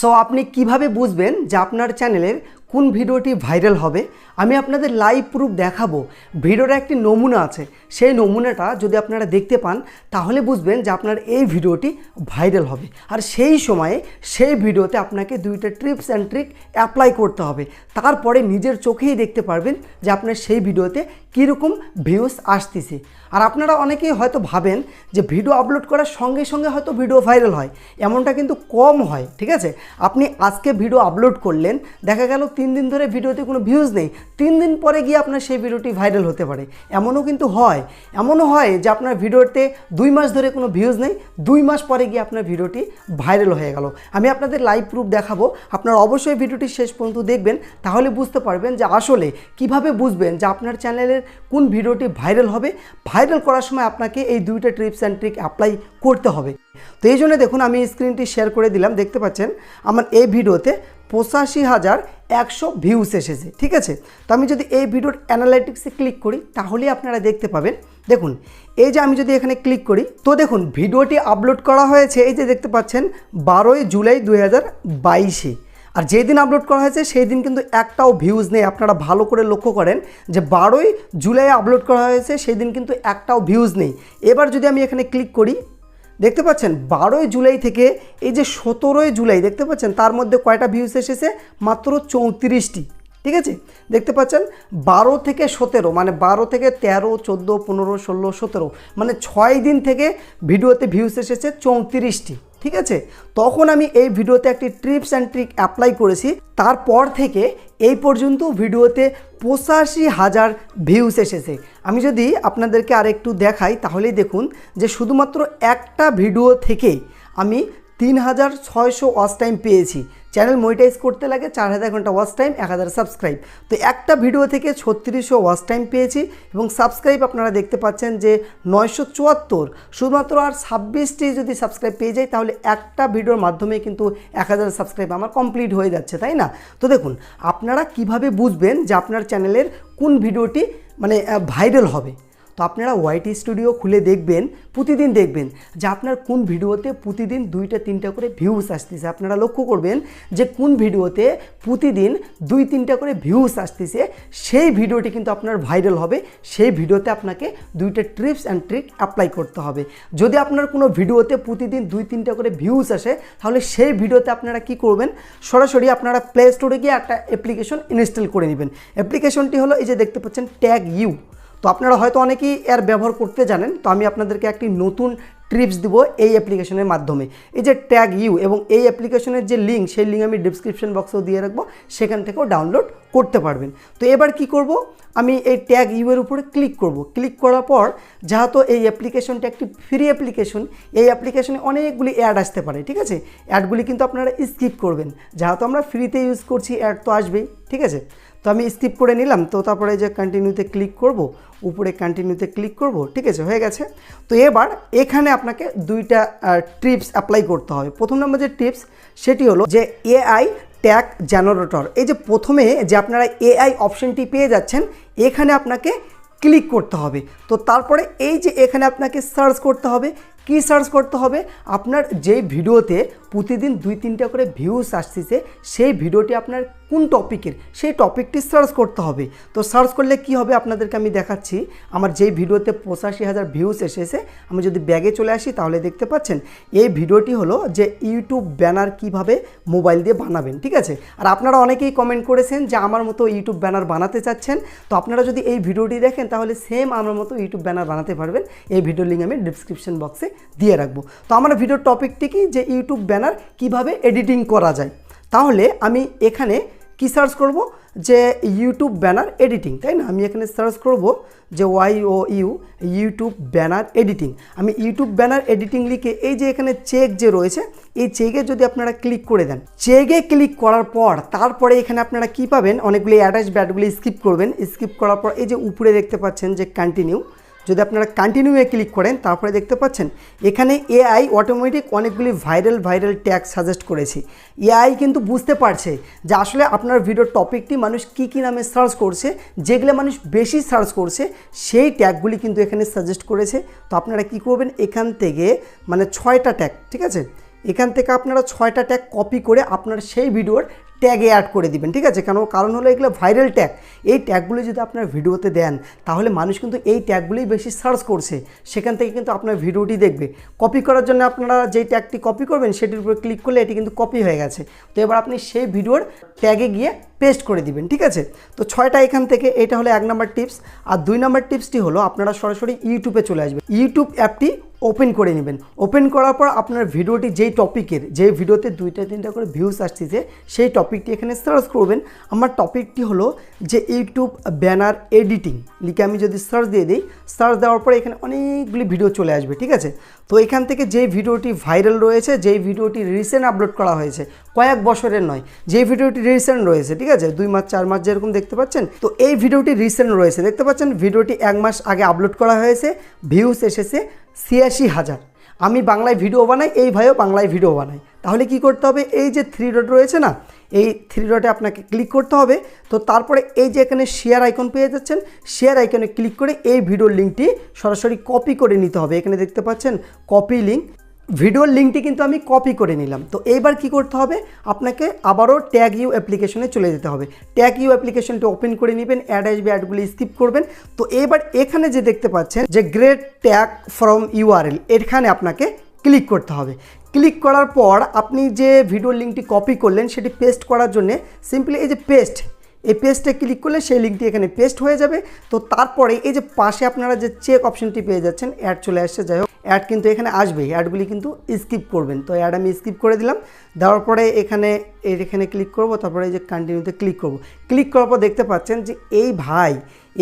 So আপনি কীভাবে বুঝবেন যে আপনার চ্যানেলের কোন ভিডিওটি ভাইরাল হবে, আমি আপনাদের লাইভ প্রুফ দেখাবো। ভিডিওর একটি নমুনা আছে, সেই নমুনাটা যদি আপনারা দেখতে পান, তাহলে বুঝবেন যে আপনার এই ভিডিওটি ভাইরাল হবে। আর সেই সময়ে সেই ভিডিওতে আপনাকে দুইটা ট্রিপস অ্যান্ড ট্রিক অ্যাপ্লাই করতে হবে। তারপরে নিজের চোখেই দেখতে পারবেন যে আপনার সেই ভিডিওতে কীরকম ভিউস আসতেছে। আর আপনারা অনেকেই হয়তো ভাবেন যে ভিডিও আপলোড করার সঙ্গে সঙ্গে হয়তো ভিডিও ভাইরাল হয়, এমনটা কিন্তু কম হয়, ঠিক আছে? আপনি আজকে ভিডিও আপলোড করলেন, দেখা গেল তিন দিন ধরে ভিডিওতে কোনো ভিউজ নেই, তিন দিন পরে গিয়ে আপনার সেই ভিডিওটি ভাইরাল হতে পারে। এমনও কিন্তু হয়, এমনও হয় যে আপনার ভিডিওতে দুই মাস ধরে কোনো ভিউজ নেই, দুই মাস পরে গিয়ে আপনার ভিডিওটি ভাইরাল হয়ে গেল। আমি আপনাদের লাইভ প্রুফ দেখাবো, আপনারা অবশ্যই ভিডিওটি শেষ পর্যন্ত দেখবেন, তাহলে বুঝতে পারবেন যে আসলে কীভাবে বুঝবেন যে আপনার চ্যানেলের কোন ভিডিওটি ভাইরাল হবে। ভাইরাল করার সময় আপনাকে এই দুইটা ট্রিপস অ্যান্ড ট্রিক অ্যাপ্লাই করতে হবে। তো এই জন্য দেখুন, আমি স্ক্রিনটি শেয়ার করে দিলাম। দেখতে পাচ্ছেন, আমার এই ভিডিওতে পঁচাশি হাজার একশো ভিউস এসেছে, ঠিক আছে? তো আমি যদি এই ভিডিওর অ্যানালাইটিক্সে ক্লিক করি, তাহলেই আপনারা দেখতে পাবেন। দেখুন, এই যে আমি যদি এখানে ক্লিক করি, তো দেখুন, ভিডিওটি আপলোড করা হয়েছে, এই যে দেখতে পাচ্ছেন, বারোই জুলাই দুই হাজার বাইশে। আর যেই দিন আপলোড করা হয়েছে, সেই দিন কিন্তু একটাও ভিউজ নেই। আপনারা ভালো করে লক্ষ্য করেন যে বারোই জুলাই আপলোড করা হয়েছে, সেই দিন কিন্তু একটাও ভিউজ নেই। এবার যদি আমি এখানে ক্লিক করি দেখতে পাচ্ছেন, বারোই জুলাই থেকে এই যে সতেরোই জুলাই, দেখতে পাচ্ছেন, তার মধ্যে কয়টা ভিউস এসেছে? মাত্র চৌত্রিশটি, ঠিক আছে? দেখতে পাচ্ছেন, বারো থেকে সতেরো মানে বারো থেকে তেরো, চোদ্দ, পনেরো, ষোলো, সতেরো মানে ছয় দিন থেকে ভিডিওতে ভিউস এসেছে চৌত্রিশটি। ঠিক আছে? তখন আমি এই ভিডিওতে একটি ট্রিপস অ্যান্ড ট্রিক অ্যাপ্লাই করেছি। তারপর থেকে এই পর্যন্ত ভিডিওতে পঁচাশি হাজার ভিউস এসেছে। আমি যদি আপনাদেরকে আর একটু দেখাই, তাহলেই দেখুন যে শুধুমাত্র একটা ভিডিও থেকেই আমি তিন হাজার ছয়শো ওয়াচ টাইম পেয়েছি। চ্যানেল মনিটাইজ করতে লাগে চার হাজার ঘণ্টা ওয়াচ টাইম এক হাজার সাবস্ক্রাইব তো একটা ভিডিও থেকে ছত্রিশশো ওয়াচ টাইম পেয়েছি এবং সাবস্ক্রাইব আপনারা দেখতে পাচ্ছেন যে নয়শো চুয়াত্তর। শুধুমাত্র আর ছাব্বিশটি যদি সাবস্ক্রাইব পেয়ে যাই, তাহলে একটা ভিডিওর মাধ্যমে কিন্তু এক হাজার সাবস্ক্রাইব আমার কমপ্লিট হয়ে যাচ্ছে, তাই না? তো দেখুন, আপনারা কীভাবে বুঝবেন যে আপনার চ্যানেলের কোন ভিডিওটি মানে ভাইরাল হবে? তো আপনারা ওয়াইটি স্টুডিও খুলে দেখবেন, প্রতিদিন দেখবেন যে আপনার কোন ভিডিওতে প্রতিদিন দুইটা, তিনটা করে ভিউস আসতেছে। আপনারা লক্ষ্য করবেন যে কোন ভিডিওতে প্রতিদিন দুই, তিনটা করে ভিউস আসতেছে, সেই ভিডিওটি কিন্তু আপনার ভাইরাল হবে। সেই ভিডিওতে আপনাকে দুইটা ট্রিপস অ্যান্ড ট্রিক অ্যাপ্লাই করতে হবে। যদি আপনার কোনো ভিডিওতে প্রতিদিন দুই, তিনটা করে ভিউস আসে, তাহলে সেই ভিডিওতে আপনারা কি করবেন? সরাসরি আপনারা প্লে স্টোরে গিয়ে একটা অ্যাপ্লিকেশন ইনস্টল করে নেবেন। অ্যাপ্লিকেশনটি হলো এই যে দেখতে পাচ্ছেন ট্যাগ ইউ তো আপনারা হয়তো অনেকেই এর ব্যবহার করতে জানেন, তো আমি আপনাদেরকে একটি নতুন ট্রিপস দিব এই অ্যাপ্লিকেশনের মাধ্যমে। এই যে ট্যাগ ইউ এবং এই অ্যাপ্লিকেশনের যে লিঙ্ক সেই লিঙ্ক আমি ডিসক্রিপশন বক্সেও দিয়ে রাখব, সেখান থেকেও ডাউনলোড করতে পারবেন। তো এবার কি করব? আমি এই ট্যাগ ইউ এর উপরে ক্লিক করব। ক্লিক করার পর যেহেতু এই অ্যাপ্লিকেশনটা একটি ফ্রি অ্যাপ্লিকেশন এই অ্যাপ্লিকেশনে অনেকগুলি অ্যাড আসতে পারে, ঠিক আছে? অ্যাডগুলি কিন্তু আপনারা স্কিপ করবেন। যেহেতু আমরা ফ্রিতে ইউজ করছি অ্যাড তো আসবেই, ঠিক আছে? তো আমি স্কিপ করে নিলাম, তো তারপরে যে কন্টিনিউতে ক্লিক করব, উপরে কন্টিনিউতে ক্লিক করব, ঠিক আছে, হয়ে গেছে। তো এবার এখানে আপনাকে দুইটা ট্রিপস অ্যাপ্লাই করতে হবে। প্রথম নম্বর যে টিপস সেটি হলো যে এআই ট্যাগ জেনারেটর এই যে প্রথমে যে আপনারা এআই অপশনটি পেয়ে যাচ্ছেন, এখানে আপনাকে ক্লিক করতে হবে। তো তারপরে এই যে এখানে আপনাকে সার্চ করতে হবে কি সার্চ করতে হবে? আপনার যেই ভিডিওতে প্রতিদিন দুই, তিনটা করে ভিউস আসতেছে, সেই ভিডিওটি আপনার কোন টপিকের সেই টপিকটি সার্চ করতে হবে। তো সার্চ করলে কি হবে? আপনাদেরকে আমি দেখাচ্ছি। আমার যেই ভিডিওতে পঁচাশি হাজার ভিউস এসেছে, আমি যদি ব্যাগে চলে আসি, তাহলে দেখতে পাচ্ছেন, এই ভিডিওটি হলো যে ইউটিউব ব্যানার কীভাবে মোবাইল দিয়ে বানাবেন, ঠিক আছে? আর আপনারা অনেকেই কমেন্ট করেছেন যে আমার মতো ইউটিউব ব্যানার বানাতে চাচ্ছেন। তো আপনারা যদি এই ভিডিওটি দেখেন, তাহলে সেম আমার মতো ইউটিউব ব্যানার বানাতে পারবেন। এই ভিডিও লিঙ্ক আমি ডিসক্রিপশন বক্সে দিয়ে রাখব। তো আমার ভিডিওর টপিকটি কি? যে ইউটিউব ব্যানার কীভাবে এডিটিং করা যায়। তাহলে আমি এখানে কি সার্চ করব? যে ইউটিউব ব্যানার এডিটিং তাই না? আমি এখানে সার্চ করব যে Y O U YouTube banner editing আমি ইউটিউব ব্যানার এডিটিং লিখে এই যে এখানে চেক যে রয়েছে, এই চেকে যদি আপনারা ক্লিক করে দেন চেকে ক্লিক করার পর তারপরে এখানে আপনারা কি পাবেন? অনেকগুলি অ্যাটাচ ব্যাটগুলি স্কিপ করবেন। স্কিপ করার পর এই যে উপরে দেখতে পাচ্ছেন যে কন্টিনিউ যদি আপনারা কন্টিনিউয়ে ক্লিক করেন, তারপরে দেখতে পাচ্ছেন, এখানে এআই অটোমেটিক অনেকগুলি ভাইরাল ভাইরাল ট্যাগ সাজেস্ট করেছি। এআই কিন্তু বুঝতে পারছে যে আসলে আপনার ভিডিওর টপিকটি মানুষ কি কি নামে সার্চ করছে, যেগুলো মানুষ বেশি সার্চ করছে, সেই ট্যাগগুলি কিন্তু এখানে সাজেস্ট করেছে। তো আপনারা কি করবেন, এখান থেকে মানে ছয়টা ট্যাগ ঠিক আছে? এখান থেকে আপনারা ছয়টা ট্যাগ কপি করে আপনার সেই ভিডিওর ট্যাগে অ্যাড করে দিবেন, ঠিক আছে? কেন? কারণ হলো এগুলো ভাইরাল ট্যাগ এই ট্যাগগুলো যদি আপনার ভিডিওতে দেন, তাহলে মানুষ কিন্তু এই ট্যাগগুলোই বেশি সার্চ করছে। সেখান থেকে কিন্তু আপনার ভিডিওটি দেখবে। কপি করার জন্য আপনারা যেই ট্যাগটি কপি করবেন, সেটির উপর ক্লিক করলে এটি কিন্তু কপি হয়ে গেছে। তো এবার আপনি সেই ভিডিওর ট্যাগে গিয়ে পেস্ট করে দিবেন, ঠিক আছে? তো ছয়টা এখান থেকে, এটা হলো এক নম্বর টিপস আর দুই নম্বর টিপসটি হলো, আপনারা সরাসরি ইউটিউবে চলে আসবেন। ইউটিউব অ্যাপটি ওপেন করে নেবেন। ওপেন করার পর আপনার ভিডিওটি যেই টপিকের যে ভিডিওতে দুইটা তিনটা করে ভিউজ আসতেছে সেই টপিকটি এখানে সার্চ করবেন, আমার টপিকটি হলো যে ইউটিউব ব্যানার এডিটিং লিখে আমি যদি সার্চ দিয়ে দিই সার্চ দেওয়ার পরে এখানে অনেকগুলি ভিডিও চলে আসবে, ঠিক আছে? তো এখান থেকে যে ভিডিওটি ভাইরাল রয়েছে, যেই ভিডিওটি রিসেন্ট আপলোড করা হয়েছে, কয়েক বছরের নয় যে ভিডিওটি রিসেন্ট রয়েছে, ঠিক আছে? দুই মাস, চার মাস যেরকম দেখতে পাচ্ছেন, তো এই ভিডিওটি রিসেন্ট রয়েছে। দেখতে পাচ্ছেন ভিডিওটি এক মাস আগে আপলোড করা হয়েছে ভিউস এসেছে ছিয়াশি হাজার। আমি বাংলায় ভিডিও বানাই, এই ভাইও বাংলায় ভিডিও বানাই তাহলে কি করতে হবে? এই যে থ্রি ডট রয়েছে না এই থ্রি ডটে আপনাকে ক্লিক করতে হবে। তো তারপরে এই যে এখানে শেয়ার আইকন পেয়ে যাচ্ছেন শেয়ার আইকনে ক্লিক করে এই ভিডিওর লিঙ্কটি সরাসরি কপি করে নিতে হবে। এখানে দেখতে পাচ্ছেন কপি লিঙ্ক ভিডিওর লিঙ্কটি কিন্তু আমি কপি করে নিলাম। তো এইবার কি করতে হবে? আপনাকে আবারও ট্যাগ ইউ অ্যাপ্লিকেশনে চলে যেতে হবে। ট্যাগ ইউ অ্যাপ্লিকেশনটি ওপেন করে নেবেন অ্যাড আসবে অ্যাডগুলি স্কিপ করবেন। তো এবার এখানে যে দেখতে পাচ্ছেন যে গ্রেট ট্যাগ ফ্রম ইউআরএল এখানে আপনাকে ক্লিক করতে হবে। ক্লিক করার পর আপনি যে ভিডিওর লিঙ্কটি কপি করলেন, সেটি পেস্ট করার জন্যে সিম্পলি এই যে পেস্ট এই পেজটা ক্লিক করলে সেই লিঙ্কটি এখানে পেস্ট হয়ে যাবে। তো তারপরে এই যে পাশে আপনারা যে চেক অপশনটি পেয়ে যাচ্ছেন অ্যাড চলে আসছে, যাই হোক অ্যাড কিন্তু এখানে আসবেই। অ্যাডগুলি কিন্তু স্কিপ করবেন। তো অ্যাড আমি স্কিপ করে দিলাম। দেওয়ার পরে এখানে এখানে ক্লিক করব, তারপরে এই যে কন্টিনিউতে ক্লিক করব। ক্লিক করার পর দেখতে পাচ্ছেন যে এই ভাই,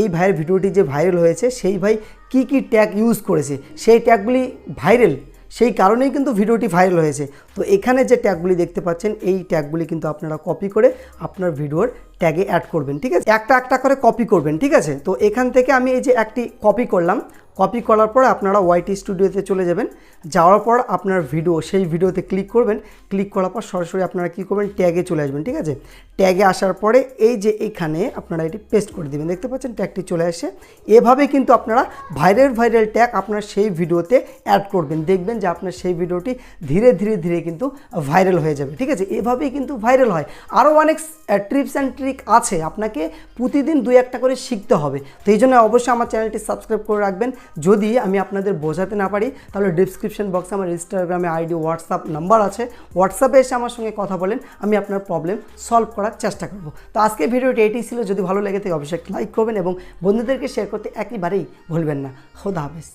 এই ভাইয়ের ভিডিওটি যে ভাইরাল হয়েছে, সেই ভাই কি কি ট্যাগ ইউজ করেছে, সেই ট্যাগগুলি ভাইরাল সেই কারণেই কিন্তু ভিডিওটি ভাইরাল হয়েছে। তো এখানে যে ট্যাগগুলি দেখতে পাচ্ছেন, এই ট্যাগগুলি কিন্তু আপনারা কপি করে আপনার ভিডিওর ট্যাগে অ্যাড করবেন, ঠিক আছে? একটা একটা করে কপি করবেন, ঠিক আছে? তো এখান থেকে আমি এই যে একটি কপি করলাম কপি করার পর আপনারা ওয়াইটি স্টুডিওতে চলে যাবেন। যাওয়ার পর আপনার ভিডিও সেই ভিডিওতে ক্লিক করবেন। ক্লিক করার পর সরাসরি আপনারা কী করবেন? ট্যাগে চলে আসবেন, ঠিক আছে? ট্যাগে আসার পরে এই যে এখানে আপনারা এটি পেস্ট করে দেবেন। দেখতে পাচ্ছেন ট্যাগটি চলে আসে। এভাবে কিন্তু আপনারা ভাইরাল ভাইরাল ট্যাগ আপনার সেই ভিডিওতে অ্যাড করবেন। দেখবেন যে আপনার সেই ভিডিওটি ধীরে ধীরে ধীরে কিন্তু ভাইরাল হয়ে যাবে, ঠিক আছে? এভাবেই কিন্তু ভাইরাল হয়। আরও অনেক ট্রিপস অ্যান্ড ট্রিক আছে। আপনাকে প্রতিদিন দুই একটা করে শিখতে হবে। তো এই জন্য অবশ্যই আমার চ্যানেলটি সাবস্ক্রাইব করে রাখবেন। যদি আমি আপনাদের বোঝাতে না পারি, তাহলে ডিসক্রিপশন বক্সে আমার ইনস্টাগ্রামে আইডি হোয়াটসঅ্যাপ নাম্বার আছে। হোয়াটসঅ্যাপে এসে আমার সঙ্গে কথা বলেন, আমি আপনার প্রবলেম সলভ করার চেষ্টা করব। তো আজকে ভিডিওটি এটি ছিল, যদি ভালো লেগে থাকে অবশ্যই লাইক করবেন এবং বন্ধুদেরকে শেয়ার করতে একেবারেই ভুলবেন না। খোদা হাফেজ।